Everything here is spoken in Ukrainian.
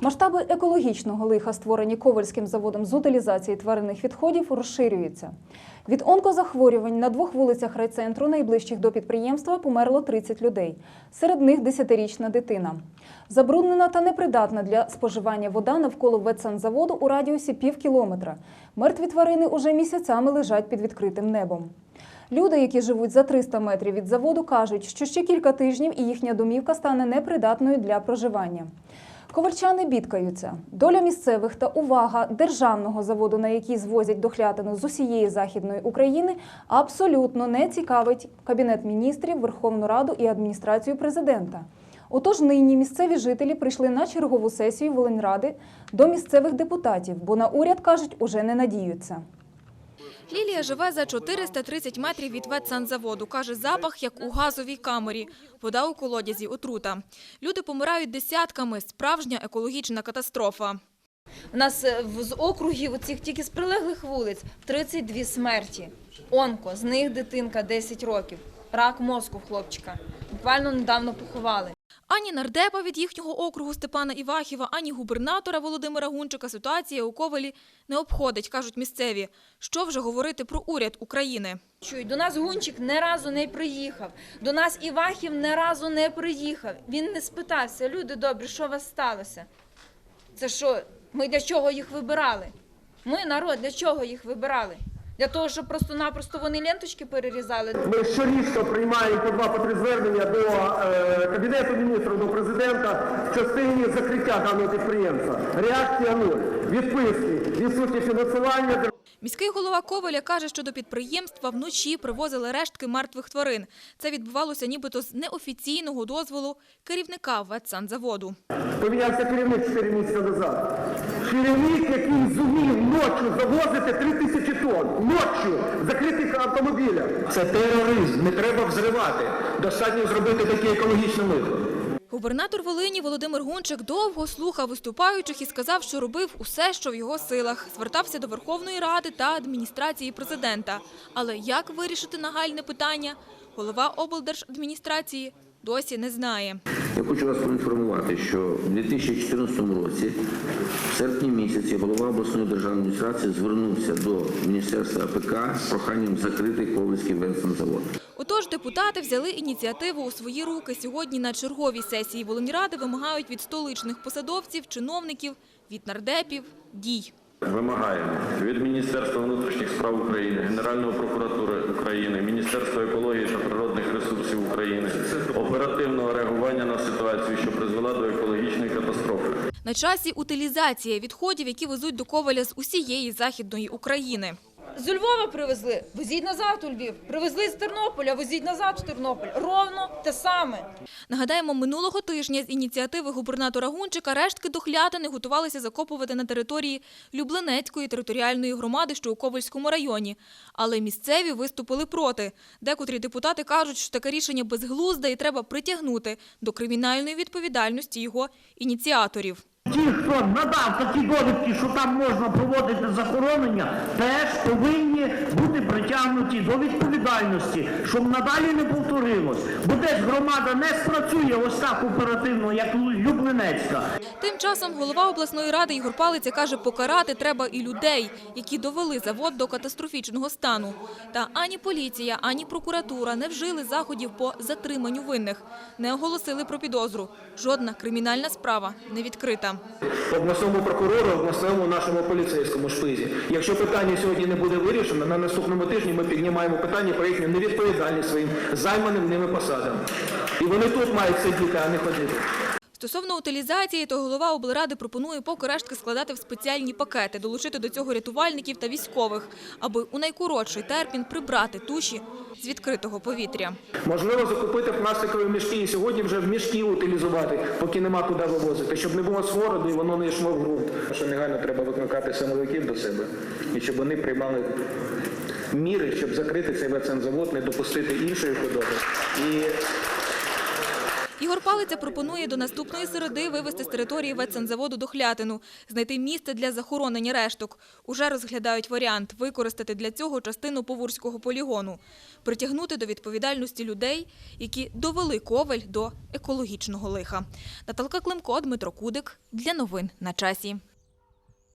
Масштаби екологічного лиха, створені Ковальським заводом з утилізації тваринних відходів, розширюються. Від онкозахворювань на двох вулицях райцентру, найближчих до підприємства, померло 30 людей. Серед них 10-річна дитина. Забруднена та непридатна для споживання вода навколо ветсанзаводу у радіусі пів кілометра. Мертві тварини уже місяцями лежать під відкритим небом. Люди, які живуть за 300 метрів від заводу, кажуть, що ще кілька тижнів і їхня домівка стане непридатною для проживання. Ковальчани бідкаються. Доля місцевих та увага державного заводу, на який звозять дохлятину з усієї західної України, абсолютно не цікавить Кабінет міністрів, Верховну Раду і адміністрацію президента. Отож, нині місцеві жителі прийшли на чергову сесію Волиньради до місцевих депутатів, бо на уряд кажуть, уже не надіються. Лілія живе за 430 метрів від ветсанзаводу. Каже, запах, як у газовій камері. Вода у колодязі – отрута. Люди помирають десятками. Справжня екологічна катастрофа. У нас е, з округів оцих тільки з прилеглих вулиць 32 смерті. Онко, з них дитинка 10 років. Рак мозку хлопчика. Буквально недавно поховали. Ані нардепа від їхнього округу Степана Івахіва, ані губернатора Володимира Гунчика ситуація у Ковалі не обходить, кажуть місцеві. Що вже говорити про уряд України? Чують, до нас Гунчик не разу не приїхав. До нас Івахів не разу не приїхав. Він не спитався, люди добрі, що у вас сталося? Це що, ми для чого їх вибирали? Ми, народ, для чого їх вибирали? Для того, щоб просто-напросто вони ленточки перерізали. Ми щорічно приймаємо по два по три звернення до е, Кабінету міністрів, до президента в частині закриття даного підприємства. Реакція нуль. Відписки, відсутнє фінансування. Міський голова Коваля каже, що до підприємства вночі привозили рештки мертвих тварин. Це відбувалося нібито з неофіційного дозволу керівника ветсанзаводу. Помінявся керівник 4 місяці назад. Керівник, який зумів ночі завозити 3 тисячі тонн. Ночі в закритих автомобілях. Це тероризм, не треба взривати. Достатньо зробити таке екологічне лихо. Губернатор Волині Володимир Гунчик довго слухав виступаючих і сказав, що робив усе, що в його силах. Звертався до Верховної Ради та адміністрації президента. Але як вирішити нагальне питання, голова облдержадміністрації досі не знає. Я хочу вас проінформувати, що в 2014 році, в серпні місяці, голова обласної державної адміністрації звернувся до Міністерства АПК з проханням закрити Ковальський венсензавод. Отож, депутати взяли ініціативу у свої руки. Сьогодні на черговій сесії Волиньради вимагають від столичних посадовців, чиновників, від нардепів дій. Вимагаємо від Міністерства внутрішніх справ України, Генеральної прокуратури України, Міністерства екології На часі утилізація відходів, які везуть до Коваля з усієї західної України. З Львова привезли, везіть назад у Львів. Привезли з Тернополя, везіть назад в Тернопіль. Ровно те саме. Нагадаємо, минулого тижня з ініціативи губернатора Гунчика рештки дохлятини готувалися закопувати на території Люблинецької територіальної громади, що у Ковальському районі. Але місцеві виступили проти. Декотрі депутати кажуть, що таке рішення безглузде і треба притягнути до кримінальної відповідальності його ініціаторів. Ті, надав такі довідки, що там можна проводити захоронення, теж повинні бути притягнуті до відповідальності, щоб надалі не повторилось. Бо десь громада не спрацює ось так оперативно, як Люблинецька. Тим часом голова обласної ради Ігор Палиця каже, покарати треба і людей, які довели завод до катастрофічного стану. Та ані поліція, ані прокуратура не вжили заходів по затриманню винних, не оголосили про підозру. Жодна кримінальна справа не відкрита. обласному прокурору, обласному нашому поліцейському шпизі. Якщо питання сьогодні не буде вирішено, на наступному тижні ми піднімаємо питання про їхню невідповідальність своїм займаним ними посадам. І вони тут мають сидіти, а не ходити. Стосовно утилізації, то голова облради пропонує поки рештки складати в спеціальні пакети, долучити до цього рятувальників та військових, аби у найкоротший термін прибрати туші з відкритого повітря. Можливо, закупити пластикові мішки і сьогодні вже в мішки утилізувати, поки нема куди вивозити, щоб не було свороду і воно не йшло в ґрунт. Що негайно треба викликати силовиків до себе, і щоб вони приймали міри, щоб закрити цей ветсензавод, не допустити іншої худоби. І Ігор Палиця пропонує до наступної середи вивезти з території ветсанзаводу Дохлятину, знайти місце для захоронення решток. Уже розглядають варіант використати для цього частину Повурського полігону, притягнути до відповідальності людей, які довели коваль до екологічного лиха. Наталка Климко, Дмитро Кудик. Для новин на часі.